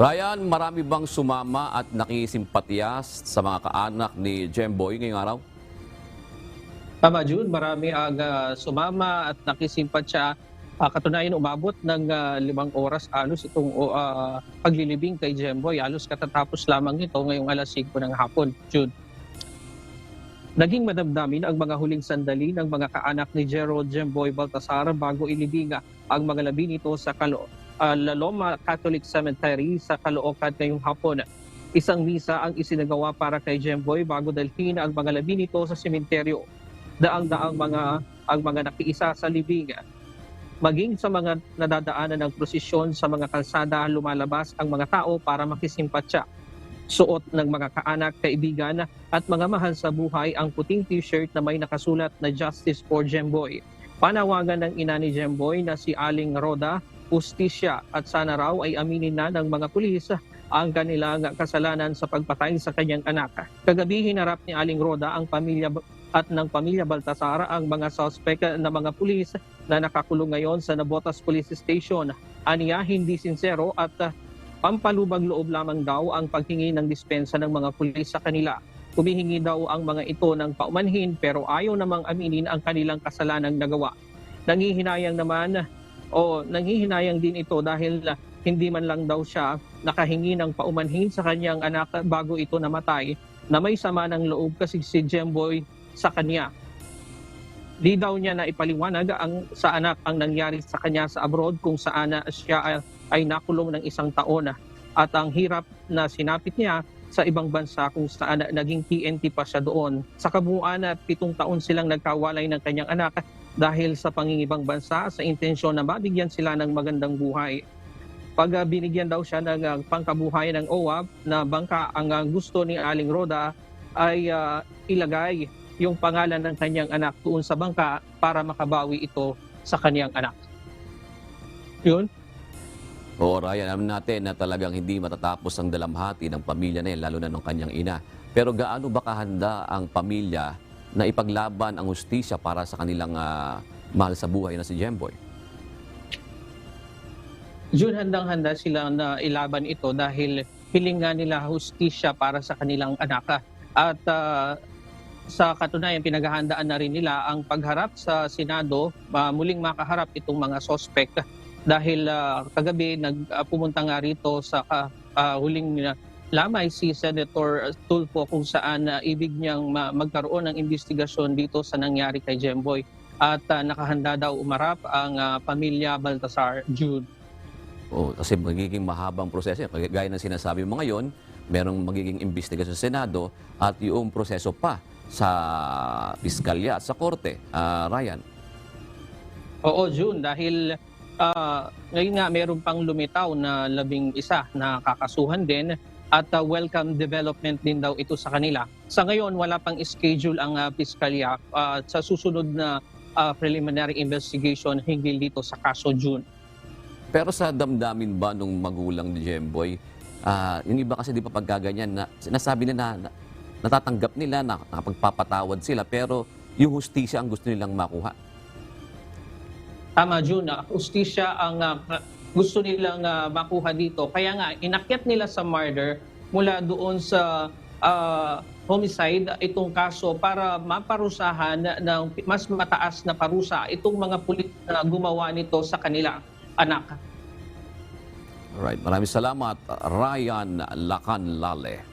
Ryan, marami bang sumama at nakisimpatya sa mga kaanak ni Jemboy ngayong araw? Tama, June. Marami ang ah, sumama at nakisimpat siya. Ah, katunayan, umabot ng ah, limang oras alos itong ah, paglilibing kay Jemboy. Alos katatapos lamang ito ngayong alas 5 ng hapon, June. Naging madamdamin ang mga huling sandali ng mga kaanak ni Gerald Jemboy Baltasar bago ilibing ang mga labi nito sa Kalo, ah, La Loma Catholic Cemetery sa Caloocan ngayong hapon. Isang misa ang isinagawa para kay Jemboy bago dalhin ang mga labi nito sa sementeryo daang-daang mga ang mga nakiisa sa libing. Maging sa mga nadadaanan ng prosesyon sa mga kalsada, lumalabas ang mga tao para makisimpatya. Suot ng mga kaanak, kaibigan at mga mahal sa buhay ang puting t-shirt na may nakasulat na Justice for Jemboy. Panawagan ng ina ni Jemboy na si Aling Roda, ustisya at sana raw ay aminin na ng mga pulis ang kanilang kasalanan sa pagpatay sa kanyang anak. Kagabi hinarap ni Aling Roda ang pamilya at ng pamilya Baltasar ang mga suspect na mga pulis na nakakulong ngayon sa Nabotas Police Station. Aniya, hindi sincero at pampalubag loob lamang daw ang paghingi ng dispensa ng mga pulis sa kanila. Humihingi daw ang mga ito ng paumanhin pero ayaw namang aminin ang kanilang kasalanang nagawa. Nangihinayang naman o nangihinayang din ito dahil hindi man lang daw siya nakahingi ng paumanhin sa kanyang anak bago ito namatay na may sama ng loob kasi si Jemboy sa kanya. Di daw niya na ipaliwanag ang sa anak ang nangyari sa kanya sa abroad kung saan siya ay nakulong ng isang taon at ang hirap na sinapit niya sa ibang bansa kung saan na naging TNT pa siya doon. Sa kabuuan na pitong taon silang nagkawalay ng kanyang anak dahil sa pangingibang bansa sa intensyon na mabigyan sila ng magandang buhay. Pag uh, binigyan daw siya ng uh, pangkabuhay ng OWAP na bangka ang gusto ni Aling Roda ay uh, ilagay yung pangalan ng kanyang anak doon sa bangka para makabawi ito sa kanyang anak. Yun. O Ryan, alam natin na talagang hindi matatapos ang dalamhati ng pamilya na yan, lalo na ng kanyang ina. Pero gaano ba kahanda ang pamilya na ipaglaban ang hustisya para sa kanilang ah, mahal sa buhay na si Jemboy? June, handang-handa sila na ilaban ito dahil hiling nga nila hustisya para sa kanilang anak. At ah, sa katunayan, pinaghahandaan na rin nila ang pagharap sa Senado, ah, muling makaharap itong mga sospek dahil ah, kagabi nagpumunta nga rito sa ah, ah, huling ah, lamay si Senator Tulfo kung saan ah, ibig niyang ma- magkaroon ng investigasyon dito sa nangyari kay Jemboy. At ah, nakahanda daw umarap ang ah, pamilya Baltasar Jude. O, kasi magiging mahabang proseso. yan. Gaya ng sinasabi mo ngayon, merong magiging investigasyon sa Senado at yung proseso pa sa piskalya at sa korte. Ah, Ryan. Oo, June, dahil ah, ngayon nga meron pang lumitaw na labing isa na kakasuhan din at ah, welcome development din daw ito sa kanila. Sa ngayon, wala pang schedule ang uh, piskalya ah, sa susunod na ah, preliminary investigation hinggil dito sa kaso June. Pero sa damdamin ba nung magulang ni Jemboy, ah, yung iba kasi di pa pagkaganyan na sinasabi nila na natatanggap nila na nakapagpapatawad sila pero yung hustisya ang gusto nilang makuha. Tama, June. Uh, ustisya ang ah, gusto nilang ah, makuha dito. Kaya nga, inakyat nila sa murder mula doon sa ah, homicide itong kaso para maparusahan ng mas mataas na parusa itong mga pulis na gumawa nito sa kanila anak. Alright, maraming salamat Ryan Lacan Lale.